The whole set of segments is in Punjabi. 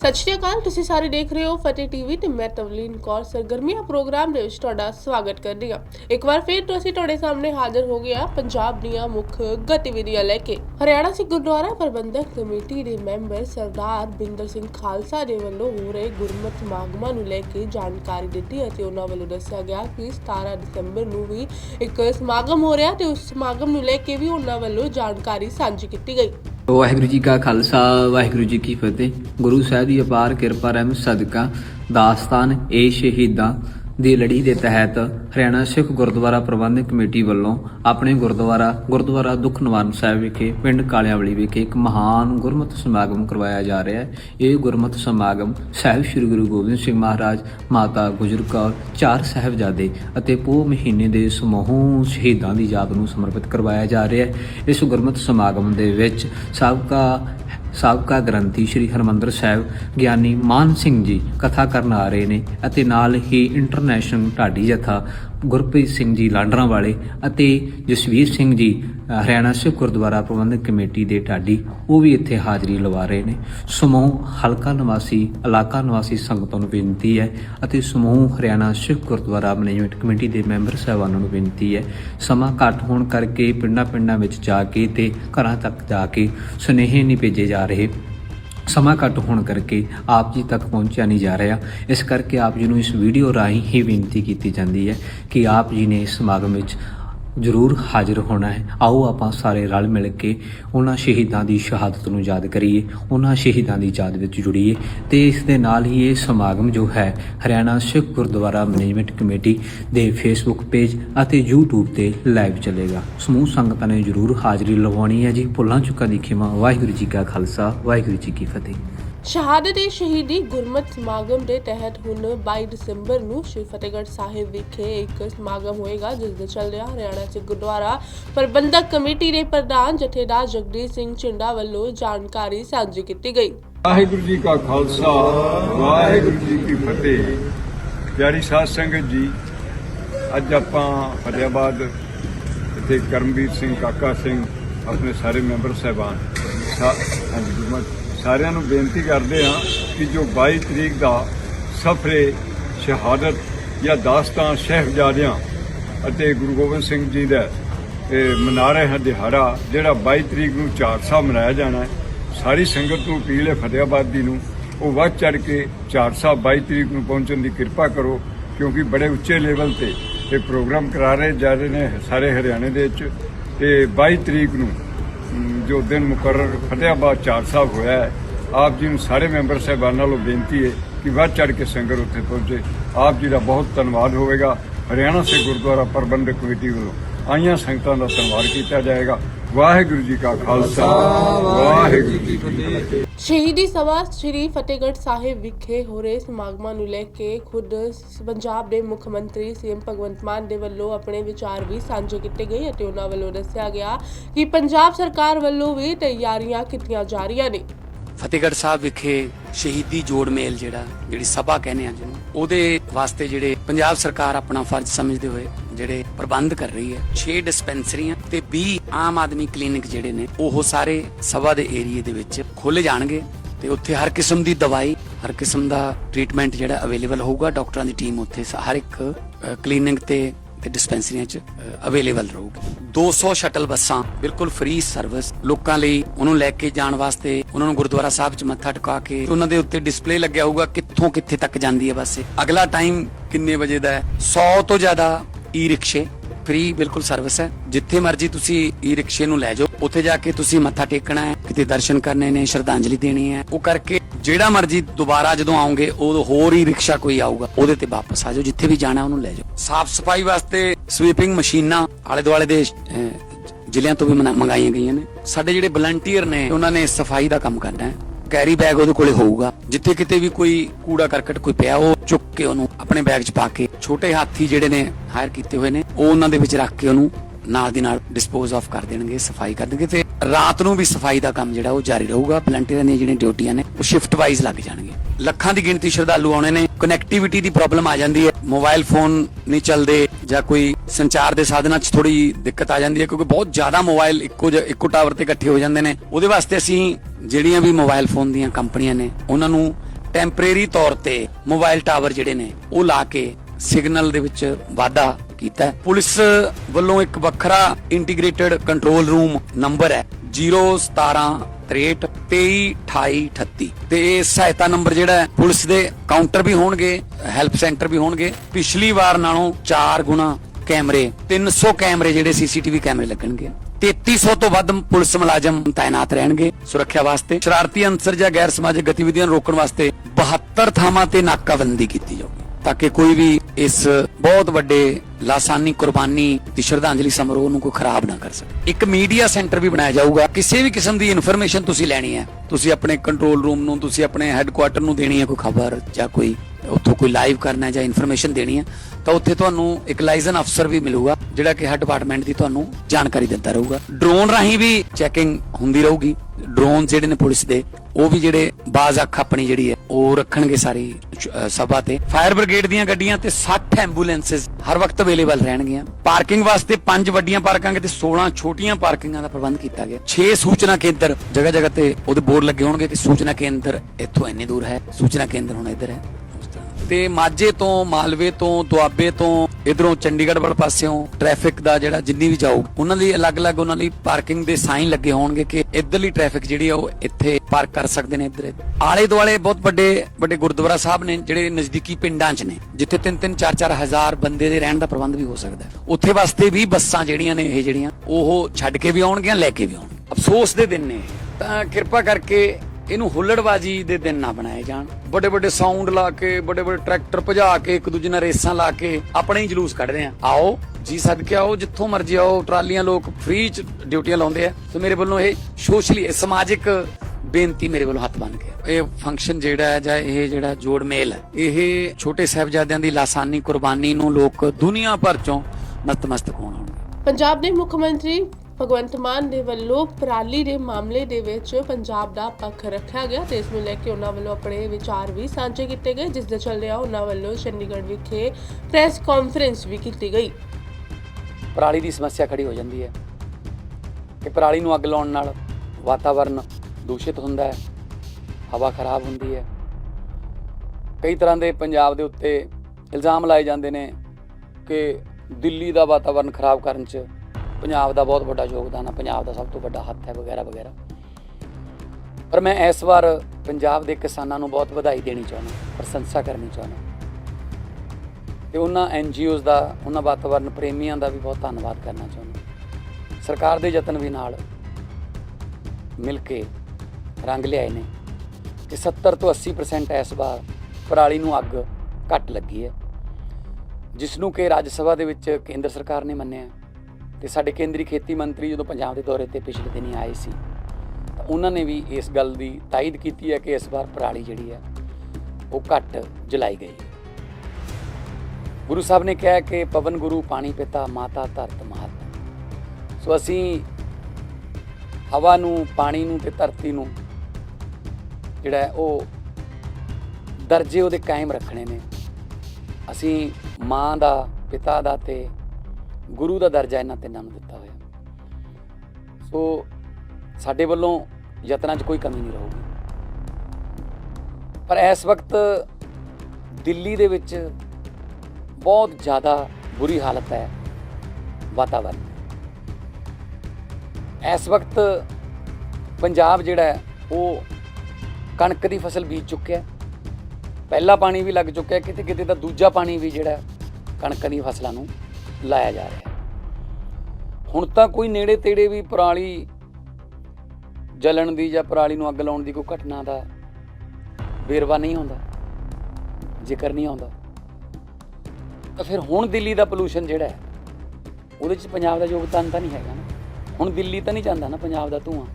ਸਤਿ ਸ਼੍ਰੀ ਅਕਾਲ, ਤੁਸੀਂ ਸਾਰੇ ਦੇਖ ਰਹੇ ਹੋ ਫਤਿਹ ਟੀਵੀ ਤੇ ਮੈਂ ਤਵਲੀਨ ਕੌਰ। ਸਰਗਰਮੀਆਂ ਪ੍ਰੋਗਰਾਮ ਦੇ ਵਿੱਚ ਤੁਹਾਡਾ ਸਵਾਗਤ ਕਰਦੀ ਹਾਂ। ਇੱਕ ਵਾਰ ਫਿਰ ਤੋਂ ਅਸੀਂ ਤੁਹਾਡੇ ਸਾਹਮਣੇ ਹਾਜ਼ਰ ਹੋ ਗਏ ਹਾਂ ਪੰਜਾਬ ਦੀਆਂ ਮੁੱਖ ਗਤੀਵਿਧੀਆਂ ਲੈ ਕੇ। ਹਰਿਆਣਾ ਸਿੱਖ ਗੁਰਦੁਆਰਾ ਪ੍ਰਬੰਧਕ ਕਮੇਟੀ ਦੇ ਮੈਂਬਰ ਸਰਦਾਰ ਬਿੰਦਰ ਸਿੰਘ ਖਾਲਸਾ ਦੇ ਵੱਲੋਂ ਹੋ ਰਹੇ ਗੁਰਮਤਿ ਸਮਾਗਮਾਂ ਨੂੰ ਲੈ ਕੇ ਜਾਣਕਾਰੀ ਦਿੱਤੀ ਅਤੇ ਉਹਨਾਂ ਵੱਲੋਂ ਦੱਸਿਆ ਗਿਆ ਕਿ 17 ਦਸੰਬਰ ਨੂੰ ਵੀ ਇੱਕ ਸਮਾਗਮ ਹੋ ਰਿਹਾ ਤੇ ਉਸ ਸਮਾਗਮ ਨੂੰ ਲੈ ਕੇ ਵੀ ਉਹਨਾਂ ਵੱਲੋਂ ਜਾਣਕਾਰੀ ਸਾਂਝੀ ਕੀਤੀ ਗਈ। ਵਾਹਿਗੁਰੂ ਜੀ ਕਾ ਖਾਲਸਾ, ਵਾਹਿਗੁਰੂ ਜੀ ਕੀ ਫਤਿਹ। ਗੁਰੂ ਸਾਹਿਬ ਦੀ ਅਪਾਰ ਕਿਰਪਾ, ਰਹਿਮ ਸਦਕਾ, ਦਾਸਤਾਨ ਏ ਸ਼ਹੀਦਾਂ ਦੀ ਲੜੀ ਦੇ ਤਹਿਤ ਹਰਿਆਣਾ ਸਿੱਖ ਗੁਰਦੁਆਰਾ ਪ੍ਰਬੰਧਕ ਕਮੇਟੀ ਵੱਲੋਂ ਆਪਣੇ ਗੁਰਦੁਆਰਾ ਗੁਰਦੁਆਰਾ ਦੁੱਖ ਨਿਵਾਰਨ ਸਾਹਿਬ ਵਿਖੇ, ਪਿੰਡ ਕਾਲਿਆਂਵਲੀ ਵਿਖੇ ਇੱਕ ਮਹਾਨ ਗੁਰਮਤਿ ਸਮਾਗਮ ਕਰਵਾਇਆ ਜਾ ਰਿਹਾ ਹੈ। ਇਹ ਗੁਰਮਤਿ ਸਮਾਗਮ ਸਾਹਿਬ ਸ੍ਰੀ ਗੁਰੂ ਗੋਬਿੰਦ ਸਿੰਘ ਮਹਾਰਾਜ, ਮਾਤਾ ਗੁਜਰ ਕੌਰ, ਚਾਰ ਸਾਹਿਬਜ਼ਾਦੇ ਅਤੇ ਪੋਹ ਮਹੀਨੇ ਦੇ ਸਮੂਹ ਸ਼ਹੀਦਾਂ ਦੀ ਯਾਦ ਨੂੰ ਸਮਰਪਿਤ ਕਰਵਾਇਆ ਜਾ ਰਿਹਾ ਹੈ। ਇਸ ਗੁਰਮਤਿ ਸਮਾਗਮ ਦੇ ਵਿੱਚ ਸਾਬਕਾ ਸਾਬਕਾ ਗ੍ਰੰਥੀ ਸ੍ਰੀ ਹਰਮੰਦਰ ਸਾਹਿਬ, ਗਿਆਨੀ ਮਾਨ ਸਿੰਘ ਜੀ ਕਥਾ ਕਰਨ ਆ ਰਹੇ ਨੇ ਅਤੇ ਨਾਲ ਹੀ ਇੰਟਰਨੈਸ਼ਨਲ ਢਾਡੀ ਜਥਾ ਗੁਰਪ੍ਰੀਤ ਸਿੰਘ ਜੀ ਲਾਂਡਰਾਂ ਵਾਲੇ ਅਤੇ ਜਸਵੀਰ ਸਿੰਘ ਜੀ ਹਰਿਆਣਾ ਸਿੱਖ ਗੁਰਦੁਆਰਾ ਪ੍ਰਬੰਧਕ ਕਮੇਟੀ ਦੇ ਢਾਡੀ, ਉਹ ਵੀ ਇੱਥੇ ਹਾਜ਼ਰੀ ਲਵਾ ਰਹੇ ਨੇ। ਸਮੂਹ ਹਲਕਾ ਨਿਵਾਸੀ, ਇਲਾਕਾ ਨਿਵਾਸੀ ਸੰਗਤਾਂ ਨੂੰ ਬੇਨਤੀ ਹੈ ਅਤੇ ਸਮੂਹ ਹਰਿਆਣਾ ਸਿੱਖ ਗੁਰਦੁਆਰਾ ਮੈਨੇਜਮੈਂਟ ਕਮੇਟੀ ਦੇ ਮੈਂਬਰ ਸਾਹਿਬਾਨਾਂ ਨੂੰ ਬੇਨਤੀ ਹੈ, ਸਮਾਂ ਘੱਟ ਹੋਣ ਕਰਕੇ ਪਿੰਡਾਂ-ਪਿੰਡਾਂ ਵਿੱਚ ਜਾ ਕੇ ਤੇ ਘਰਾਂ ਤੱਕ ਜਾ ਕੇ ਸੁਨੇਹੇ ਨਹੀਂ ਭੇਜੇ ਜਾ ਰਹੇ। ਸਮਾਂ ਘੱਟ ਹੋਣ ਕਰਕੇ ਆਪ ਜੀ ਤੱਕ ਪਹੁੰਚਿਆ ਨਹੀਂ ਜਾ ਰਿਹਾ। ਇਸ ਕਰਕੇ ਆਪ ਜੀ ਨੂੰ ਇਸ ਵੀਡੀਓ ਰਾਹੀਂ ਹੀ ਬੇਨਤੀ ਕੀਤੀ ਜਾਂਦੀ ਹੈ ਕਿ ਆਪ ਜੀ ਨੇ ਇਸ ਸਮਾਗਮ ਵਿੱਚ ਜ਼ਰੂਰ ਹਾਜ਼ਰ ਹੋਣਾ ਹੈ। ਆਓ ਆਪਾਂ ਸਾਰੇ ਰਲ ਮਿਲ ਕੇ ਉਹਨਾਂ ਸ਼ਹੀਦਾਂ ਦੀ ਸ਼ਹਾਦਤ ਨੂੰ ਯਾਦ ਕਰੀਏ, ਉਹਨਾਂ ਸ਼ਹੀਦਾਂ ਦੀ ਯਾਦ ਵਿੱਚ ਜੁੜੀਏ ਤੇ ਇਸ ਦੇ ਨਾਲ ਹੀ ਇਹ ਸਮਾਗਮ ਜੋ ਹੈ, ਹਰਿਆਣਾ ਸਿੱਖ ਗੁਰਦੁਆਰਾ ਮੈਨੇਜਮੈਂਟ ਕਮੇਟੀ ਦੇ ਫੇਸਬੁੱਕ ਪੇਜ ਅਤੇ YouTube ਤੇ ਲਾਈਵ ਚੱਲੇਗਾ। ਸਮੂਹ ਸੰਗਤਾਂ ਨੇ ਜ਼ਰੂਰ ਹਾਜ਼ਰੀ ਲਵਾਉਣੀ ਹੈ ਜੀ। ਭੁੱਲਾਂ ਚੁੱਕਾਂ ਦੀ ਖਿਮਾ ਵਾਹਿਗੁਰੂ ਜੀ ਕਾ ਖਾਲਸਾ, ਵਾਹਿਗੁਰੂ ਜੀ ਕੀ ਫਤਿਹ। ਸ਼ਹਾਦਤ ਏ ਸ਼ਹੀਦੀ ਗੁਰਮਤਿ ਸਮਾਗਮ ਦੇ ਤਹਿਤ ਹੁਣ 22 ਦਸੰਬਰ ਨੂੰ ਸ਼੍ਰੀ ਫਤਿਹਗੜ੍ਹ ਸਾਹਿਬ ਵਿਖੇ ਇੱਕ ਸਮਾਗਮ ਹੋਏਗਾ, ਜਿਸ ਦੇ ਚੱਲਦਿਆਂ ਹਰਿਆਣਾ ਸਿੱਖ ਗੁਰਦੁਆਰਾ ਪ੍ਰਬੰਧਕ ਕਮੇਟੀ ਦੇ ਪ੍ਰਧਾਨ ਜਥੇਦਾਰ ਜਗਦੀਸ਼ ਸਿੰਘ ਝਿੰਡਾ ਵੱਲੋਂ ਜਾਣਕਾਰੀ ਸਾਂਝੀ ਕੀਤੀ ਗਈ। ਵਾਹਿਗੁਰੂ ਜੀ ਕਾ ਖਾਲਸਾ, ਵਾਹਿਗੁਰੂ ਜੀ ਕੀ ਫਤਿਹ। ਪਿਆਰੀ ਸਾਧ ਸੰਗਤ ਜੀ, ਅੱਜ ਆਪਾਂ ਫਤਿਆਬਾਦ ਇੱਥੇ ਕਰਮਵੀਰ ਸਿੰਘ, ਕਾਕਾ ਸਿੰਘ, ਆਪਣੇ ਸਾਰੇ ਮੈਂਬਰ ਸਹਿਬਾਨ ਹਾਂਜੀ, ਗੁਰਮਤਿ ਸਾਰਿਆਂ ਨੂੰ ਬੇਨਤੀ ਕਰਦੇ ਹਾਂ ਕਿ ਜੋ 22 ਤਰੀਕ ਦਾ ਸਫਰੇ, ਸ਼ਹਾਦਤ ਜਾਂ ਦਾਸਤਾਨ ਸ਼ਹਿਬਜ਼ਾਦਿਆਂ ਅਤੇ ਗੁਰੂ ਗੋਬਿੰਦ ਸਿੰਘ ਜੀ ਦਾ ਇਹ ਮਨਾ ਰਹੇ ਦਿਹਾੜਾ, ਜਿਹੜਾ 22 ਤਰੀਕ ਨੂੰ ਚਾਰ ਸਾਹਿਬ ਮਨਾਇਆ ਜਾਣਾ ਹੈ, ਸਾਰੀ ਸੰਗਤ ਨੂੰ ਅਪੀਲ ਹੈ ਫਤਿਆਬਾਦ ਦੀ ਨੂੰ, ਉਹ ਵੱਧ ਚੜ ਕੇ ਚਾਰ ਸਾਹਿਬ 22 ਤਰੀਕ ਨੂੰ ਪਹੁੰਚਣ ਦੀ ਕਿਰਪਾ ਕਰੋ, ਕਿਉਂਕਿ ਬੜੇ ਉੱਚੇ ਲੈਵਲ ਤੇ ਇਹ ਪ੍ਰੋਗਰਾਮ ਕਰਾ ਰਹੇ ਜਾ ਰਹੇ ਨੇ ਸਾਰੇ ਹਰਿਆਣੇ ਦੇ ਵਿੱਚ, ਤੇ 22 ਤਰੀਕ ਨੂੰ ਜੋ ਦਿਨ ਮੁਕਰਰ ਫਤਿਹਾਬਾਦ ਚਾਰ ਸਾਹਿਬ ਹੋਇਆ ਹੈ, ਆਪ ਜੀ ਨੂੰ ਸਾਰੇ ਮੈਂਬਰ ਸਾਹਿਬਾਨਾਂ ਨੂੰ ਬੇਨਤੀ ਹੈ ਕਿ ਵੱਧ ਚੜ ਕੇ ਸੰਗਤ ਉੱਥੇ ਪਹੁੰਚੇ। ਆਪ ਜੀ ਦਾ ਬਹੁਤ ਧੰਨਵਾਦ ਹੋਵੇਗਾ। ਹਰਿਆਣਾ ਸੇ ਗੁਰਦੁਆਰਾ ਪ੍ਰਬੰਧਕ ਕਮੇਟੀ ਵੱਲੋਂ ਆਈਆਂ ਸੰਗਤਾਂ ਦਾ ਧੰਨਵਾਦ ਕੀਤਾ ਜਾਏਗਾ। ਵਾਹਿਗੁਰੂ ਜੀ ਕਾ ਖਾਲਸਾ ਵਾਹਿਗੁਰੂ ਜੀ ਕੀ ਫਤਿਹ। ਸ਼ਹੀਦੀ ਸਭਾ ਸ੍ਰੀ ਫਤਿਹਗੜ੍ਹ ਸਾਹਿਬ ਵਿਖੇ ਹੋ ਰਹੇ ਸਮਾਗਮਾਂ ਨੂੰ ਲੈ ਕੇ ਖੁਦ ਪੰਜਾਬ ਦੇ ਮੁੱਖ ਮੰਤਰੀ ਸੀਐਮ ਭਗਵੰਤ ਮਾਨ ਦੇ ਵੱਲੋਂ ਆਪਣੇ ਵਿਚਾਰ ਵੀ ਸਾਂਝੇ ਕੀਤੇ ਗਏ ਅਤੇ ਉਹਨਾਂ ਵੱਲੋਂ ਦੱਸਿਆ ਗਿਆ ਕਿ ਪੰਜਾਬ ਸਰਕਾਰ ਵੱਲੋਂ ਵੀ ਤਿਆਰੀਆਂ ਕੀਤੀਆਂ ਜਾ ਰਹੀਆਂ ਨੇ। ਫਤਿਹਗੜ੍ਹ ਸਾਹਿਬ ਵਿਖੇ ਸ਼ਹੀਦੀ ਜੋੜ ਮੇਲ ਜਿਹੜਾ ਜਿਹੜੀ ਸਭਾ ਕਹਿੰਦੇ ਆ ਜਿਹਨੂੰ ਉਹਦੇ ਵਾਸਤੇ ਜਿਹੜੇ ਪੰਜਾਬ ਸਰਕਾਰ ਆਪਣਾ ਫਰਜ਼ ਸਮਝਦੇ ਹੋਏ ਜਿਹੜੇ ਪ੍ਰਬੰਧ ਕਰ ਰਹੀ ਹੈ 6 ਡਿਸਪੈਂਸਰੀਆਂ ਤੇ 20 ਆਮ ਆਦਮੀ ਕਲੀਨਿਕ ਜਿਹੜੇ ਨੇ, ਉਹ ਸਾਰੇ ਸਭਾ ਦੇ ਏਰੀਏ ਦੇ ਵਿੱਚ ਖੋਲੇ ਜਾਣਗੇ ਤੇ ਉੱਥੇ ਹਰ ਕਿਸਮ ਦੀ ਦਵਾਈ, ਹਰ ਕਿਸਮ ਦਾ ਟ੍ਰੀਟਮੈਂਟ ਜਿਹੜਾ ਅਵੇਲੇਬਲ ਹੋਊਗਾ ਡਾਕਟਰਾਂ ਦੀ ਟੀਮ ਉੱਥੇ ਹਰ ਇੱਕ ਕਲੀਨਿਕ ਤੇ ਤੇ ਡਿਸਪੈਂਸਰੀਆਂ 'ਚ ਅਵੇਲੇਬਲ ਰਹੂਗੀ। 200 ਸ਼ਟਲ ਬੱਸਾਂ, ਬਿਲਕੁਲ ਫ੍ਰੀ ਸਰਵਿਸ ਲੋਕਾਂ ਲਈ ਉਹਨੂੰ ਲੈ ਕੇ ਜਾਣ ਵਾਸਤੇ ਉਹਨਾਂ ਨੂੰ ਗੁਰਦੁਆਰਾ ਸਾਹਿਬ 'ਚ ਮੱਥਾ ਟਿਕਾ ਕੇ ਉਹਨਾਂ ਦੇ ਉੱਤੇ ਡਿਸਪਲੇ ਲੱਗਿਆ ਹੋਊਗਾ, ਕਿੱਥੋਂ ਕਿੱਥੇ ਤੱਕ ਜਾਂਦੀ ਹੈ ਬੱਸ ਅਗਲਾ ਟਾਈਮ ਕਿੰਨੇ ਵਜੇ ਦਾ ਹੈ? 100 ਤੋਂ ਜ਼ਿਆਦਾ ਈ ਰਿਕਸ਼ੇ ਫ੍ਰੀ ਬਿਲਕੁਲ ਸਰਵਿਸ ਹੈ। ਜਿੱਥੇ ਮਰਜ਼ੀ ਤੁਸੀਂ ਈ ਰਿਕਸ਼ੇ ਨੂੰ ਲੈ ਜਾਓ ਉੱਥੇ ਜਾ ਕੇ ਤੁਸੀਂ ਮੱਥਾ ਟੇਕਣਾ ਹੈ ਕਿਤੇ ਦਰਸ਼ਨ ਕਰਨੇ ਨੇ ਸ਼ਰਧਾਂਜਲੀ ਦੇਣੀ ਹੈ। ਉਹ ਕਰਕੇ ਜਿਹੜਾ ਮਰਜ਼ੀ ਦੁਬਾਰਾ ਜਦੋਂ ਆਉਂਗੇ ਉਹ ਹੋਰ ਹੀ ਰਿਕਸ਼ਾ ਕੋਈ ਆਊਗਾ ਉਹਦੇ ਤੇ ਵਾਪਸ ਆ ਜਾਓ ਜਿੱਥੇ ਵੀ ਜਾਣਾ ਉਹਨੂੰ ਲੈ ਜਾਓ। ਸਾਫ਼ ਸਫ਼ਾਈ ਵਾਸਤੇ ਸਵੀਪਿੰਗ ਮਸ਼ੀਨਾਂ ਆਲੇ ਦੁਆਲੇ ਦੇ ਅਹ, ਜ਼ਿਲ੍ਹਿਆਂ ਤੋਂ ਵੀ ਮਨਾ- ਮੰਗਾਈਆਂ ਗਈਆਂ ਨੇ। ਸਾਡੇ ਜਿਹੜੇ ਵਲੰਟੀਅਰ ਨੇ ਉਹਨਾਂ ਨੇ ਸਫ਼ਾਈ ਦਾ ਕੰਮ ਕਰਨਾ ਹੈ। ਕੈਰੀ ਬੈਗ ਉਹਦੇ ਕੋਲੇ ਹੋਊਗਾ। ਜਿੱਥੇ ਕਿਤੇ ਵੀ ਕੋਈ ਕੂੜਾ ਕਰਕਟ ਕੋਈ ਪਿਆ ਉਹ ਚੁੱਕ ਕੇ ਉਹਨੂੰ ਆਪਣੇ ਬੈਗ 'ਚ ਪਾ ਕੇ, ਛੋਟੇ ਹਾਥੀ ਜਿਹੜੇ ਨੇ ਹਾਇਰ ਕੀਤੇ ਹੋਏ ਨੇ, ਉਹ ਉਹਨਾਂ ਦੇ ਵਿੱਚ ਰੱਖ ਕੇ ਉਹਨੂੰ ਨਾਲ ਦੀ ਨਾਲ ਡਿਸਪੋਜ਼ ਆਫ ਕਰ ਦੇਣਗੇ, ਸਫ਼ਾਈ ਕਰ ਦੇਣਗੇ ਤੇ ਰਾਤ ਨੂੰ ਵੀ ਸਫ਼ਾਈ ਦਾ ਕੰਮ ਜਿਹੜਾ ਉਹ ਜਾਰੀ ਰਹੂਗਾ। ਵਲੰਟੀਅਰਾਂ ਦੀਆਂ ਜਿਹੜੀਆਂ ਡਿਊਟੀਆਂ ਨੇ, ਉਹ ਸ਼ਿਫਟ ਵਾਈਜ਼ ਲੱਗ ਜਾਣਗੇ। ਲੱਖਾਂ ਦੀ ਗਿਣਤੀ ਸ਼ਰਧਾਲੂ ਆਉਣੇ ਨੇ ਕਨੈਕਟੀਵਿਟੀ ਦੀ ਪ੍ਰੋਬਲਮ ਆ ਜਾਂਦੀ ਹੈ। ਮੋਬਾਈਲ ਫੋਨ ਨਹੀਂ ਚੱਲਦੇ ਜਾਂ ਕੋਈ ਸੰਚਾਰ ਦੇ ਸਾਧਨਾਂ 'ਚ ਥੋੜੀ ਦਿੱਕਤ ਆ ਜਾਂਦੀ ਹੈ, ਕਿਉਂਕਿ ਬਹੁਤ ਜ਼ਿਆਦਾ ਮੋਬਾਈਲ ਇੱਕੋ ਜ- ਇੱਕੋ ਟਾਵਰ ਤੇ ਇਕੱਠੇ ਹੋ ਜਾਂਦੇ ਨੇ। ਉਹਦੇ ਵਾਸਤੇ ਅਸੀਂ ਜਿਹੜੀਆਂ ਵੀ ਮੋਬਾਈਲ ਫੋਨ ਦੀਆਂ ਕੰਪਨੀਆਂ ਨੇ, ਉਹਨਾਂ ਨੂੰ ਟੈਂਪਰੇਰੀ ਤੌਰ ਤੇ ਮੋਬਾਈਲ ਟਾਵਰ ਜਿਹੜੇ ਨੇ, ਉਹ ਲਾ ਕੇ ਸਿਗਨਲ ਦੇ ਵਿੱਚ ਵਾਧਾ ਕੀਤਾ ਪੁਲਿਸ ਵੱਲੋਂ ਇੱਕ ਵੱਖਰਾ ਇੰਟੀਗ੍ਰੇਟਿਡ ਕੰਟਰੋਲ ਰੂਮ ਨੰਬਰ ਹੈ। 01763232838 ਤੇ ਇਹ ਸਹਾਇਤਾ ਨੰਬਰ ਜਿਹੜਾ ਪੁਲਿਸ ਦੇ ਕਾਊਂਟਰ ਵੀ ਹੋਣਗੇ ਹੈਲਪ ਸੈਂਟਰ ਵੀ ਹੋਣਗੇ। ਪਿਛਲੀ ਵਾਰ ਨਾਲੋਂ 4 ਗੁਣਾ ਕੈਮਰੇ 300 ਕੈਮਰੇ ਜਿਹੜੇ ਸੀਸੀਟੀਵੀ ਕੈਮਰੇ ਲੱਗਣਗੇ। 3300 ਤੋਂ ਵੱਧ ਪੁਲਿਸ ਮੁਲਾਜ਼ਮ ਤਾਇਨਾਤ ਰਹਿਣਗੇ ਸੁਰੱਖਿਆ ਵਾਸਤੇ। ਸ਼ਰਾਰਤੀ ਅੰਸਰ ਜਾਂ ਗੈਰ ਸਮਾਜਿਕ ਗਤੀਵਿਧੀਆਂ ਨੂੰ ਰੋਕਣ ਵਾਸਤੇ 72 ਥਾਵਾਂ ਤੇ ਨਾਕਾਬੰਦੀ ਕੀਤੀ ਜਾਊਗੀ। ਤਾਂ ਕਿ ਕੋਈ ਵੀ ਇਸ ਬਹੁਤ ਵੱਡੇ ਲਾਸਾਨੀ ਕੁਰਬਾਨੀ ਦੀ ਸ਼ਰਧਾਂਜਲੀ ਸਮਾਰੋਹ ਨੂੰ ਕੋਈ ਖਰਾਬ ਨਾ ਕਰ ਸਕੇ। ਇੱਕ ਮੀਡੀਆ ਸੈਂਟਰ ਵੀ ਬਣਾਇਆ ਜਾਊਗਾ। ਕਿਸੇ ਵੀ ਕਿਸਮ ਦੀ ਇਨਫੋਰਮੇਸ਼ਨ ਤੁਸੀਂ ਲੈਣੀ ਹੈ। ਤੁਸੀਂ ਆਪਣੇ ਕੰਟਰੋਲ ਰੂਮ ਨੂੰ, ਤੁਸੀਂ ਆਪਣੇ ਹੈੱਡਕੁਆਟਰ ਨੂੰ ਦੇਣੀ ਹੈ ਕੋਈ ਖਬਰ ਜਾਂ ਕੋਈ, ਉੱਥੋਂ ਕੋਈ ਲਾਈਵ ਕਰਨਾ ਹੈ ਜਾਂ ਇਨਫੋਰਮੇਸ਼ਨ ਦੇਣੀ ਹੈ। ਤਾਂ ਉੱਥੇ ਤੁਹਾਨੂੰ ਇੱਕ ਲਾਇਸਨ ਅਫਸਰ ਵੀ ਮਿਲੂਗਾ, ਜਿਹੜਾ ਕਿ ਹਰ ਡਿਪਾਰਟਮੈਂਟ ਦੀ ਤੁਹਾਨੂੰ ਜਾਣਕਾਰੀ ਦਿੰਦਾ ਰਹੂਗਾ। ਡਰੋਨ ਰਾਹੀਂ ਵੀ ਚੈਕਿੰਗ ਹੁੰਦੀ ਰਹੂਗੀ। ਡਰੋਨ ਜਿਹੜੇ ਨੇ ਪੁਲਿਸ ਦੇ, ਉਹ ਵੀ ਜਿਹੜੇ ਬਾਜ਼ ਅੱਖ ਆਪਣੀ ਜਿਹੜੀ ਹੈ, ਉਹ ਰੱਖਣਗੇ ਸਾਰੀ ਸਭਾ ਤੇ। ਫਾਇਰ ਬ੍ਰਿਗੇਡ ਦੀਆਂ ਗੱਡੀਆਂ ਤੇ 60 ਐਂਬੂਲੈਂਸਸ ਹਰ ਵਕਤ ਅਵੇਲੇਬਲ ਰਹਿਣਗੀਆਂ। ਪਾਰਕਿੰਗ ਵਾਸਤੇ 5 ਵੱਡੀਆਂ ਪਾਰਕਾਂ ਤੇ 16 ਛੋਟੀਆਂ ਪਾਰਕਿੰਗਾਂ ਦਾ ਪ੍ਰਬੰਧ ਕੀਤਾ ਗਿਆ। 6 ਸੂਚਨਾ ਕੇਂਦਰ ਜਗ੍ਹਾ ਜਗ੍ਹਾ ਤੇ ਉਹਦੇ ਬੋਰਡ ਲੱਗੇ ਹੋਣਗੇ ਕਿ ਸੂਚਨਾ ਕੇਂਦਰ ਇੱਥੋਂ ਇੰਨੀ ਦੂਰ ਹੈ, ਸੂਚਨਾ ਕੇਂਦਰ ਹੁਣ ਇੱਧਰ ਹੈ। ਤੇ ਮਾਝੇ ਤੋਂ, ਮਾਲਵੇ ਤੋਂ, ਦੁਆਬੇ ਤੋਂ, ਇਧਰੋਂ ਚੰਡੀਗੜ੍ਹ ਵਾਲੇ ਪਾਸਿਓਂ ਟ੍ਰੈਫਿਕ ਦਾ ਜਿਹੜਾ ਜਿੰਨੀ ਵੀ ਜਾਊ, ਉਹਨਾਂ ਲਈ ਅਲੱਗ-ਅਲੱਗ, ਉਹਨਾਂ ਲਈ ਪਾਰਕਿੰਗ ਦੇ ਸਾਈਨ ਲੱਗੇ ਹੋਣਗੇ ਕਿ ਇੱਧਰਲੀ ਟ੍ਰੈਫਿਕ ਜਿਹੜੀ ਆ ਉਹ ਇੱਥੇ ਪਾਰਕ ਕਰ ਸਕਦੇ ਨੇ ਇੱਧਰ ਆਲੇ ਦੁਆਲੇ ਬਹੁਤ ਵੱਡੇ ਵੱਡੇ ਗੁਰਦੁਆਰਾ ਸਾਹਿਬ ਨੇ, ਜਿਹੜੇ ਨਜ਼ਦੀਕੀ ਪਿੰਡਾਂ 'ਚ ਨੇ, ਜਿੱਥੇ 3-3 4-4 ਹਜ਼ਾਰ ਬੰਦੇ ਦੇ ਰਹਿਣ ਦਾ ਪ੍ਰਬੰਧ ਵੀ ਹੋ ਸਕਦਾ ਹੈ। ਉੱਥੇ ਵਾਸਤੇ ਵੀ ਬੱਸਾਂ ਜਿਹੜੀਆਂ ਨੇ, ਇਹ ਜਿਹੜੀਆਂ, ਉਹ ਛੱਡ ਕੇ ਵੀ ਆਉਣਗੀਆਂ, ਲੈ ਕੇ ਵੀ ਆਉਣਗੀਆਂ। ਅਫਸੋਸ ਦੇ ਦਿਨ ਨੇ ਤਾਂ ਕਿਰਪਾ ਕਰਕੇ ਇਹਨੂੰ ਹੁੱਲੜਬਾਜੀ ਦੇ ਦਿਨ ਨਾ ਬਣਾਏ ਜਾਣ। ਵੱਡੇ ਵੱਡੇ ਸਾਊਂਡ ਲਾ ਕੇ, ਵੱਡੇ ਵੱਡੇ ਟਰੈਕਟਰ ਭਜਾ ਕੇ, ਇੱਕ ਦੂਜੇ ਨਾਲ ਰੇਸਾਂ ਲਾ ਕੇ ਆਪਣੇ ਹੀ ਜਲੂਸ ਕੱਢਦੇ ਆ। ਆਓ, ਜੀ ਸਦਕੇ ਆਓ, ਜਿੱਥੋਂ ਮਰਜ਼ੀ ਆਓ, ਟਰਾਲੀਆਂ ਲੋਕ ਫ੍ਰੀ ਚ ਡਿਊਟੀਆਂ ਲਾਉਂਦੇ ਆ। ਤੇ ਮੇਰੇ ਵੱਲੋਂ ਇਹ ਸੋਸ਼ਲੀ ਸਮਾਜਿਕ ਬੇਨਤੀ ਮੇਰੇ ਵੱਲੋਂ ਹੱਥ ਬੰਨ ਕੇ। ਇਹ ਫੰਕਸ਼ਨ ਜਿਹੜਾ ਹੈ ਜਾਂ ਇਹ ਜਿਹੜਾ ਜੋੜ ਮੇਲ ਹੈ, ਇਹ ਛੋਟੇ ਸਾਹਿਬਜ਼ਾਦਿਆਂ ਦੀ ਲਾਸਾਨੀ ਕੁਰਬਾਨੀ ਨੂੰ ਲੋਕ ਦੁਨੀਆ ਭਰ ਚੋਂ ਨਤਮਸਤਕ ਹੋਣ ਆਉਣਗੇ। ਪੰਜਾਬ ਦੇ ਮੁੱਖ ਮੰਤਰੀ ਭਗਵੰਤ ਮਾਨ ਦੇ ਵੱਲੋਂ ਪਰਾਲੀ ਦੇ ਮਾਮਲੇ ਦੇ ਵਿੱਚ ਪੰਜਾਬ ਦਾ ਪੱਖ ਰੱਖਿਆ ਗਿਆ ਤੇ ਇਸ ਨੂੰ ਲੈ ਕੇ ਉਹਨਾਂ ਵੱਲੋਂ ਆਪਣੇ ਵਿਚਾਰ ਵੀ ਸਾਂਝੇ ਕੀਤੇ ਗਏ, ਜਿਸ ਦੇ ਚੱਲਦਿਆਂ ਉਹਨਾਂ ਵੱਲੋਂ ਚੰਡੀਗੜ੍ਹ ਵਿਖੇ ਪ੍ਰੈਸ ਕਾਨਫਰੰਸ ਵੀ ਕੀਤੀ ਗਈ। ਪਰਾਲੀ ਦੀ ਸਮੱਸਿਆ ਖੜੀ ਹੋ ਜਾਂਦੀ ਹੈ ਕਿ ਪਰਾਲੀ ਨੂੰ ਅੱਗ ਲਾਉਣ ਨਾਲ ਵਾਤਾਵਰਨ ਦੂਸ਼ਿਤ ਹੁੰਦਾ ਹੈ, ਹਵਾ ਖਰਾਬ ਹੁੰਦੀ ਹੈ। ਕਈ ਤਰ੍ਹਾਂ ਦੇ ਪੰਜਾਬ ਦੇ ਉੱਤੇ ਇਲਜ਼ਾਮ ਲਾਏ ਜਾਂਦੇ ਨੇ ਕਿ ਦਿੱਲੀ ਦਾ ਵਾਤਾਵਰਨ ਖਰਾਬ ਕਰਨ 'ਚ ਪੰਜਾਬ ਦਾ ਬਹੁਤ ਵੱਡਾ ਯੋਗਦਾਨ ਹੈ ਪੰਜਾਬ ਦਾ ਸਭ ਤੋਂ ਵੱਡਾ ਹੱਥ ਹੈ ਵਗੈਰਾ ਵਗੈਰਾ। ਪਰ ਮੈਂ ਇਸ ਵਾਰ ਪੰਜਾਬ ਦੇ ਕਿਸਾਨਾਂ ਨੂੰ ਬਹੁਤ ਵਧਾਈ ਦੇਣੀ ਚਾਹੁੰਦਾ, ਪ੍ਰਸ਼ੰਸਾ ਕਰਨੀ ਚਾਹੁੰਦਾ। ਤੇ ਉਹਨਾਂ ਐਨਜੀਓਜ਼ ਦਾ, ਉਹਨਾਂ ਵਾਤਾਵਰਨ ਪ੍ਰੇਮੀਆਂ ਦਾ ਵੀ ਬਹੁਤ ਧੰਨਵਾਦ ਕਰਨਾ ਚਾਹੁੰਦਾ। ਸਰਕਾਰ ਦੇ ਯਤਨ ਵੀ ਨਾਲ ਮਿਲ ਕੇ ਰੰਗ ਲਿਆਏ ਨੇ। ਕਿ 70 ਤੋਂ 80% ਇਸ ਵਾਰ ਪਰਾਲੀ ਨੂੰ ਅੱਗ ਘੱਟ ਲੱਗੀ ਹੈ। ਜਿਸ ਨੂੰ ਕਿ ਰਾਜ ਸਭਾ ਦੇ ਵਿੱਚ ਕੇਂਦਰ ਸਰਕਾਰ ਨੇ ਮੰਨਿਆ। ਤੇ ਸਾਡੇ ਕੇਂਦਰੀ ਖੇਤੀ ਮੰਤਰੀ ਜਦੋਂ ਪੰਜਾਬ ਦੇ ਦੌਰੇ ਤੇ ਪਿਛਲੇ ਦਿਨੀ ਆਏ ਸੀ, ਤਾਂ ਉਹਨਾਂ ਨੇ ਵੀ ਇਸ ਗੱਲ ਦੀ ਤਾਇਦ ਕੀਤੀ ਹੈ ਕਿ ਇਸ ਵਾਰ ਪਰਾਲੀ ਜਿਹੜੀ ਹੈ, ਉਹ ਘੱਟ ਜਲਾਈ ਗਈ ਗੁਰੂ ਸਾਹਿਬ ਨੇ ਕਿਹਾ ਕਿ ਪਵਨ ਗੁਰੂ, ਪਾਣੀ ਪਿਤਾ, ਮਾਤਾ ਧਰਤ ਮਾਤ ਸੋ ਅਸੀਂ ਹਵਾ ਨੂੰ, ਪਾਣੀ ਨੂੰ ਤੇ ਧਰਤੀ ਨੂੰ ਜਿਹੜਾ ਉਹ ਦਰਜੇ ਉਹਦੇ ਕਾਇਮ ਰੱਖਣੇ ਨੇ। ਅਸੀਂ ਮਾਂ ਦਾ, ਪਿਤਾ ਦਾ ਤੇ ਗੁਰੂ ਦਾ ਦਰਜਾ ਇਹਨਾਂ ਤਿੰਨਾਂ ਨੂੰ ਦਿੱਤਾ ਹੋਇਆ। ਸੋ ਸਾਡੇ ਵੱਲੋਂ ਯਤਨਾਂ 'ਚ ਕੋਈ ਕਮੀ ਨਹੀਂ ਰਹੂਗੀ। ਪਰ ਇਸ ਵਕਤ ਦਿੱਲੀ ਦੇ ਵਿੱਚ ਬਹੁਤ ਜ਼ਿਆਦਾ ਬੁਰੀ ਹਾਲਤ ਹੈ ਵਾਤਾਵਰਨ। ਇਸ ਵਕਤ ਪੰਜਾਬ ਜਿਹੜਾ ਉਹ ਕਣਕ ਦੀ ਫਸਲ ਬੀਜ ਚੁੱਕਿਆ ਪਹਿਲਾ ਪਾਣੀ ਵੀ ਲੱਗ ਚੁੱਕਿਆ ਕਿਤੇ ਕਿਤੇ ਤਾਂ ਦੂਜਾ ਪਾਣੀ ਵੀ ਜਿਹੜਾ ਕਣਕ ਦੀ ਫਸਲਾਂ ਨੂੰ ਲਾਇਆ ਜਾ ਰਿਹਾ ਹੁਣ ਤਾਂ ਕੋਈ ਨੇੜੇ ਤੇੜੇ ਵੀ ਪਰਾਲੀ ਜਲਣ ਦੀ ਜਾਂ ਪਰਾਲੀ ਨੂੰ ਅੱਗ ਲਾਉਣ ਦੀ ਕੋਈ ਘਟਨਾ ਦਾ ਵੇਰਵਾ ਨਹੀਂ ਆਉਂਦਾ, ਜ਼ਿਕਰ ਨਹੀਂ ਆਉਂਦਾ। ਤਾਂ ਫਿਰ ਹੁਣ ਦਿੱਲੀ ਦਾ ਪੋਲੂਸ਼ਨ ਜਿਹੜਾ ਹੈ, ਉਹਦੇ 'ਚ ਪੰਜਾਬ ਦਾ ਯੋਗਦਾਨ ਤਾਂ ਨਹੀਂ ਹੈਗਾ ਨਾ। ਹੁਣ ਦਿੱਲੀ ਤਾਂ ਨਹੀਂ ਜਾਂਦਾ ਨਾ ਪੰਜਾਬ ਦਾ ਧੂਆਂ।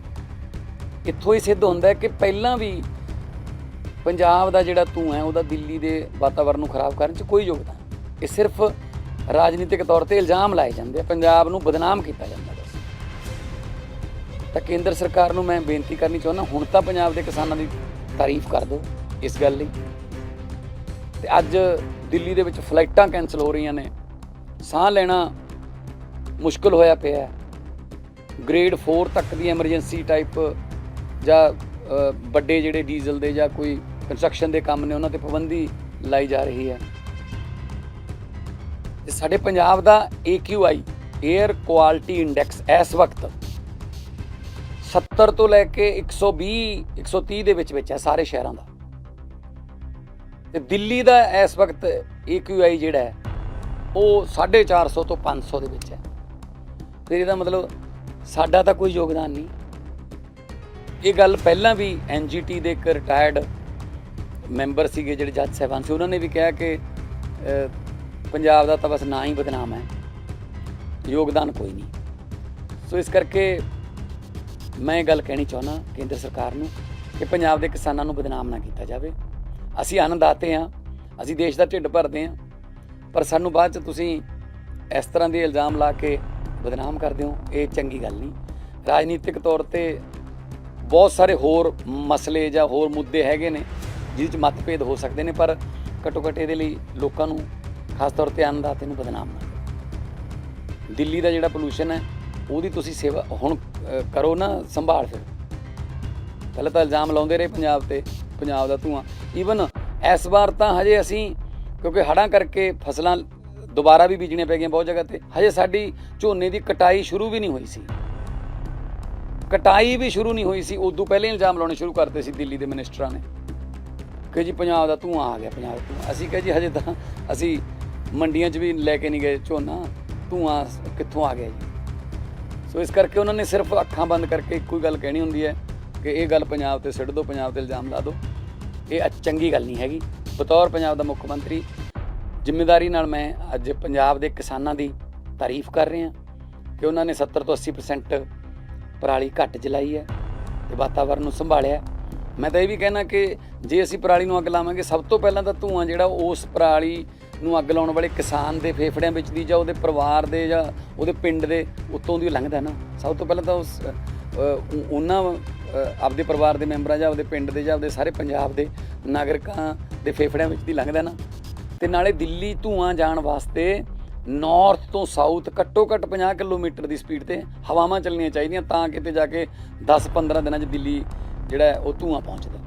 ਇੱਥੋਂ ਹੀ ਸਿੱਧ ਹੁੰਦਾ ਹੈ ਕਿ ਪਹਿਲਾਂ ਵੀ ਪੰਜਾਬ ਦਾ ਜਿਹੜਾ ਧੂਆਂ ਹੈ, ਉਹਦਾ ਦਿੱਲੀ ਦੇ ਵਾਤਾਵਰਣ ਨੂੰ ਖਰਾਬ ਕਰਨ 'ਚ ਕੋਈ ਯੋਗਦਾਨ ਇਹ ਸਿਰਫ ਰਾਜਨੀਤਿਕ ਤੌਰ ਤੇ ਇਲਜ਼ਾਮ ਲਾਏ ਜਾਂਦੇ ਆ, ਪੰਜਾਬ ਨੂੰ ਬਦਨਾਮ ਕੀਤਾ ਜਾਂਦਾ ਬਸ ਤਾਂ ਕੇਂਦਰ ਸਰਕਾਰ ਨੂੰ ਮੈਂ ਬੇਨਤੀ ਕਰਨੀ ਚਾਹੁੰਦਾ, ਹੁਣ ਤਾਂ ਪੰਜਾਬ ਦੇ ਕਿਸਾਨਾਂ ਦੀ ਤਾਰੀਫ ਕਰ ਦਿਓ ਇਸ ਗੱਲ ਲਈ। ਤੇ ਅੱਜ ਦਿੱਲੀ ਦੇ ਵਿੱਚ ਫਲਾਈਟਾਂ ਕੈਨਸਲ ਹੋ ਰਹੀਆਂ ਨੇ। ਸਾਹ ਲੈਣਾ ਮੁਸ਼ਕਲ ਹੋਇਆ ਪਿਆ ਹੈ। ਗ੍ਰੇਡ 4 ਤੱਕ ਦੀ ਐਮਰਜੈਂਸੀ ਟਾਈਪ ਜਾਂ ਵੱਡੇ ਜਿਹੜੇ ਡੀਜ਼ਲ ਦੇ ਜਾਂ ਕੋਈ ਕੰਸਟਰਕਸ਼ਨ ਦੇ ਕੰਮ ਨੇ, ਉਹਨਾਂ ਤੇ ਪਾਬੰਦੀ ਲਾਈ ਜਾ ਰਹੀ ਹੈ। ਤੇ ਸਾਡੇ ਪੰਜਾਬ ਦਾ AQI 에ਅਰ ਕੁਆਲਿਟੀ ਇੰਡੈਕਸ ਇਸ ਵਕਤ 70 ਤੋਂ ਲੈ ਕੇ 120 130 ਦੇ ਵਿੱਚ ਵਿੱਚ ਹੈ ਸਾਰੇ ਸ਼ਹਿਰਾਂ ਦਾ। ਤੇ ਦਿੱਲੀ ਦਾ ਇਸ ਵਕਤ AQI ਜਿਹੜਾ ਹੈ, ਉਹ 450 ਤੋਂ 500 ਦੇ ਵਿੱਚ ਹੈ। ਫਿਰ ਇਹਦਾ ਮਤਲਬ ਸਾਡਾ ਤਾਂ ਕੋਈ ਯੋਗਦਾਨ ਨਹੀਂ। ਇਹ ਗੱਲ ਪਹਿਲਾਂ ਵੀ ਐਨਜੀਟੀ ਦੇ ਇੱਕ ਰਿਟਾਇਰਡ ਮੈਂਬਰ ਸੀਗੇ ਜਿਹੜੇ ਜੱਜ ਸਾਹਿਬਾਨ ਸੀ, ਉਹਨਾਂ ਨੇ ਵੀ ਕਿਹਾ ਕਿ ਪੰਜਾਬ ਦਾ ਤਾਂ ਬਸ ਨਾਂ ਹੀ ਬਦਨਾਮ ਹੈ। ਯੋਗਦਾਨ ਕੋਈ ਨਹੀਂ। ਸੋ ਇਸ ਕਰਕੇ ਮੈਂ ਇਹ ਗੱਲ ਕਹਿਣੀ ਚਾਹੁੰਦਾ ਕੇਂਦਰ ਸਰਕਾਰ ਨੂੰ ਕਿ ਪੰਜਾਬ ਦੇ ਕਿਸਾਨਾਂ ਨੂੰ ਬਦਨਾਮ ਨਾ ਕੀਤਾ ਜਾਵੇ। ਅਸੀਂ ਆਨੰਦਾਤੇ ਹਾਂ, ਅਸੀਂ ਦੇਸ਼ ਦਾ ਢਿੱਡ ਭਰਦੇ ਹਾਂ, ਪਰ ਸਾਨੂੰ ਬਾਅਦ ਚ ਤੁਸੀਂ ਇਸ ਤਰ੍ਹਾਂ ਦੇ ਇਲਜ਼ਾਮ ਲਾ ਕੇ ਬਦਨਾਮ ਕਰਦੇ ਹੋ, ਇਹ ਚੰਗੀ ਗੱਲ ਨਹੀਂ। ਰਾਜਨੀਤਿਕ ਤੌਰ ਤੇ ਬਹੁਤ ਸਾਰੇ ਹੋਰ ਮਸਲੇ ਜਾਂ ਹੋਰ ਮੁੱਦੇ ਹੈਗੇ ਨੇ ਜਿਸ 'ਚ ਮਤਭੇਦ ਹੋ ਸਕਦੇ ਨੇ, ਪਰ ਘੱਟੋ ਘੱਟ ਇਹਦੇ ਲਈ ਲੋਕਾਂ ਨੂੰ ਖਾਸ ਤੌਰ ਤੇ ਅੰਨਦਾਤੇ ਨੂੰ ਬਦਨਾਮ ਨਾ ਕਰੋ। ਦਿੱਲੀ ਦਾ ਜਿਹੜਾ ਪੋਲੂਸ਼ਨ ਹੈ, ਉਹਦੀ ਤੁਸੀਂ ਸੇਵਾ ਹੁਣ ਕਰੋ ਨਾ, ਸੰਭਾਲ ਫਿਰ ਪਹਿਲਾਂ ਤਾਂ ਇਲਜ਼ਾਮ ਲਾਉਂਦੇ ਰਹੇ ਪੰਜਾਬ ਤੇ, ਪੰਜਾਬ ਦਾ ਧੂਆਂ ਈਵਨ ਇਸ ਵਾਰ ਤਾਂ ਹਜੇ ਅਸੀਂ, ਕਿਉਂਕਿ ਹੜਾਂ ਕਰਕੇ ਫਸਲਾਂ ਦੁਬਾਰਾ ਵੀ ਬੀਜਣੀਆਂ ਪੈ ਗਈਆਂ ਬਹੁਤ ਜਗ੍ਹਾ ਤੇ, ਹਜੇ ਸਾਡੀ ਝੋਨੇ ਦੀ ਕਟਾਈ ਸ਼ੁਰੂ ਵੀ ਨਹੀਂ ਹੋਈ ਸੀ ਕਟਾਈ ਵੀ ਸ਼ੁਰੂ ਨਹੀਂ ਹੋਈ ਸੀ, ਉਦੋਂ ਪਹਿਲੇ ਇਲਜ਼ਾਮ ਲਾਉਣੇ ਸ਼ੁਰੂ ਕਰਤੇ ਸੀ ਦਿੱਲੀ ਦੇ ਮਿਨਿਸਟਰਾਂ ਨੇ ਕਿ ਜੀ ਪੰਜਾਬ ਦਾ ਧੂਆਂ ਆ ਗਿਆ, ਪੰਜਾਬ ਦਾ ਧੂੰਆਂ। ਅਸੀਂ ਕਹੇ ਜੀ, ਹਜੇ ਤਾਂ ਅਸੀਂ ਮੰਡੀਆਂ 'ਚ ਵੀ ਲੈ ਕੇ ਨਹੀਂ ਗਏ ਝੋਨਾ, ਧੂਆਂ ਕਿੱਥੋਂ ਆ ਗਿਆ ਜੀ? ਸੋ ਇਸ ਕਰਕੇ ਉਹਨਾਂ ਨੇ ਸਿਰਫ ਅੱਖਾਂ ਬੰਦ ਕਰਕੇ ਇੱਕੋ ਹੀ ਗੱਲ ਕਹਿਣੀ ਹੁੰਦੀ ਹੈ ਕਿ ਇਹ ਗੱਲ ਪੰਜਾਬ ਤੇ ਸਿੱਟ ਦਿਓ, ਪੰਜਾਬ ਤੇ ਇਲਜ਼ਾਮ ਲਾ ਦਿਓ। ਇਹ ਚੰਗੀ ਗੱਲ ਨਹੀਂ ਹੈਗੀ। ਬਤੌਰ ਪੰਜਾਬ ਦਾ ਮੁੱਖ ਮੰਤਰੀ, ਜ਼ਿੰਮੇਵਾਰੀ ਨਾਲ ਮੈਂ ਅੱਜ ਪੰਜਾਬ ਦੇ ਕਿਸਾਨਾਂ ਦੀ ਤਾਰੀਫ ਕਰ ਰਿਹਾ ਕਿ ਉਹਨਾਂ ਨੇ 70 ਤੋਂ 80% ਪਰਾਲੀ ਘੱਟ ਜਲਾਈ ਹੈ ਤੇ ਵਾਤਾਵਰਨ ਨੂੰ ਸੰਭਾਲਿਆ। ਮੈਂ ਤਾਂ ਇਹ ਵੀ ਕਹਿਣਾ ਕਿ ਜੇ ਅਸੀਂ ਪਰਾਲੀ ਨੂੰ ਅੱਗ ਲਾਵਾਂਗੇ, ਸਭ ਤੋਂ ਪਹਿਲਾਂ ਤਾਂ ਧੂਆਂ ਜਿਹੜਾ ਉਸ ਪਰਾਲੀ ਨੂੰ ਅੱਗ ਲਾਉਣ ਵਾਲੇ ਕਿਸਾਨ ਦੇ ਫੇਫੜਿਆਂ ਵਿੱਚ ਦੀ ਜਾਂ ਉਹਦੇ ਪਰਿਵਾਰ ਦੇ ਜਾਂ ਉਹਦੇ ਪਿੰਡ ਦੇ ਉੱਤੋਂ ਦੀ ਲੰਘਦਾ ਨਾ। ਸਭ ਤੋਂ ਪਹਿਲਾਂ ਤਾਂ ਉਸ ਉਹਨਾਂ ਆਪਦੇ ਪਰਿਵਾਰ ਦੇ ਮੈਂਬਰਾਂ ਜਾਂ ਆਪਦੇ ਪਿੰਡ ਦੇ ਜਾਂ ਆਪਦੇ ਸਾਰੇ ਪੰਜਾਬ ਦੇ ਨਾਗਰਿਕਾਂ ਦੇ ਫੇਫੜਿਆਂ ਵਿੱਚ ਦੀ ਲੰਘਦਾ ਨਾ। ਤੇ ਨਾਲੇ ਦਿੱਲੀ ਧੂਆਂ ਜਾਣ ਵਾਸਤੇ ਨਾਰਥ ਤੋਂ ਸਾਊਥ ਘੱਟੋ ਘੱਟ 50 ਕਿਲੋਮੀਟਰ ਦੀ ਸਪੀਡ ਤੇ ਹਵਾਵਾਂ ਚੱਲਣੀਆਂ ਚਾਹੀਦੀਆਂ ਤਾਂ ਕਿਤੇ ਜਾ ਕੇ 10-15 ਦਿਨਾਂ 'ਚ ਦਿੱਲੀ ਜਿਹੜਾ ਉਹ ਧੂਆਂ ਪਹੁੰਚਦਾ।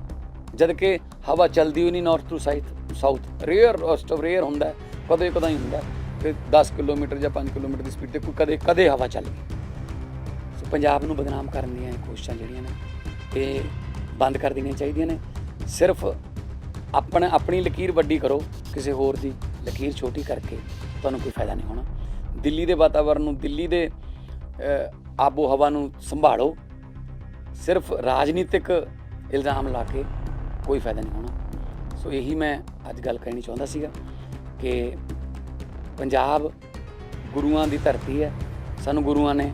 ਜਦ ਕਿ ਹਵਾ ਚੱਲਦੀ ਹੋਈ ਨਹੀਂ north to south south rare roast rare ਹੁੰਦਾ ਹੈ, ਕਦੇ ਕਦਾਈ ਹੁੰਦਾ ਹੈ ਕਿ 10 ਕਿਲੋਮੀਟਰ ਜਾਂ 5 ਕਿਲੋਮੀਟਰ ਦੀ ਸਪੀਡ ਤੇ ਕੋਈ ਕਦੇ ਕਦੇ ਹਵਾ ਚੱਲ ਗਈ। ਸੋ ਪੰਜਾਬ ਨੂੰ ਬਦਨਾਮ ਕਰਨ ਦੀਆਂ ਕੋਸ਼ਿਸ਼ਾਂ ਜਿਹੜੀਆਂ ਨੇ ਇਹ ਬੰਦ ਕਰ ਦੇਣੀਆਂ ਚਾਹੀਦੀਆਂ ਨੇ। ਸਿਰਫ ਆਪਣਾ ਆਪਣੀ ਲਕੀਰ ਵੱਡੀ ਕਰੋ ਕਿਸੇ ਹੋਰ ਦੀ ਲਕੀਰ ਛੋਟੀ ਕਰਕੇ ਤੁਹਾਨੂੰ ਕੋਈ ਫਾਇਦਾ ਨਹੀਂ ਹੋਣਾ। ਦਿੱਲੀ ਦੇ ਵਾਤਾਵਰਣ ਨੂੰ ਦਿੱਲੀ ਦੇ ਆਬੋ ਹਵਾ ਨੂੰ ਸੰਭਾਲੋ। ਸਿਰਫ ਰਾਜਨੀਤਿਕ ਇਲਜ਼ਾਮ ਲਾ ਕੇ ਕੋਈ ਫਾਇਦਾ ਨਹੀਂ ਹੋਣਾ। ਸੋ ਇਹੀ ਮੈਂ ਅੱਜ ਗੱਲ ਕਹਿਣੀ ਚਾਹੁੰਦਾ ਸੀਗਾ ਕਿ ਪੰਜਾਬ ਗੁਰੂਆਂ ਦੀ ਧਰਤੀ ਹੈ। ਸਾਨੂੰ ਗੁਰੂਆਂ ਨੇ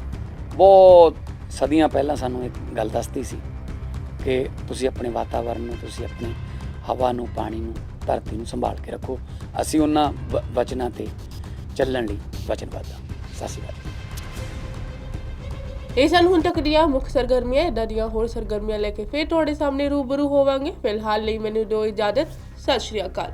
ਬਹੁਤ ਸਦੀਆਂ ਪਹਿਲਾਂ ਸਾਨੂੰ ਇੱਕ ਗੱਲ ਦੱਸਤੀ ਸੀ ਕਿ ਤੁਸੀਂ ਆਪਣੇ ਵਾਤਾਵਰਣ ਨੂੰ, ਤੁਸੀਂ ਆਪਣੀ ਹਵਾ ਨੂੰ, ਪਾਣੀ ਨੂੰ, ਧਰਤੀ ਨੂੰ ਸੰਭਾਲ ਕੇ ਰੱਖੋ। ਅਸੀਂ ਉਹਨਾਂ ਵ- ਵਚਨਾਂ ਤੇ ਚੱਲਣ ਲਈ ਵਚਨਬੱਧ ਹਾਂ। ਸਤਿ ਸ਼੍ਰੀ ਅਕਾਲ। ਇਹ ਸਨ ਹੁਣ ਤੱਕ ਦੀਆਂ ਮੁੱਖ ਸਰਗਰਮੀਆਂ ਇਦਾਂ ਦੀਆਂ ਹੋਰ ਸਰਗਰਮੀਆਂ ਲੈ ਕੇ ਫੇਰ ਤੁਹਾਡੇ ਸਾਹਮਣੇ ਰੂਬਰੂ ਹੋਵਾਂਗੇ। ਫਿਲਹਾਲ ਲਈ ਮੈਨੂੰ ਦਿਓ ਇਜਾਜ਼ਤ। ਸਤਿ ਸ਼੍ਰੀ ਅਕਾਲ।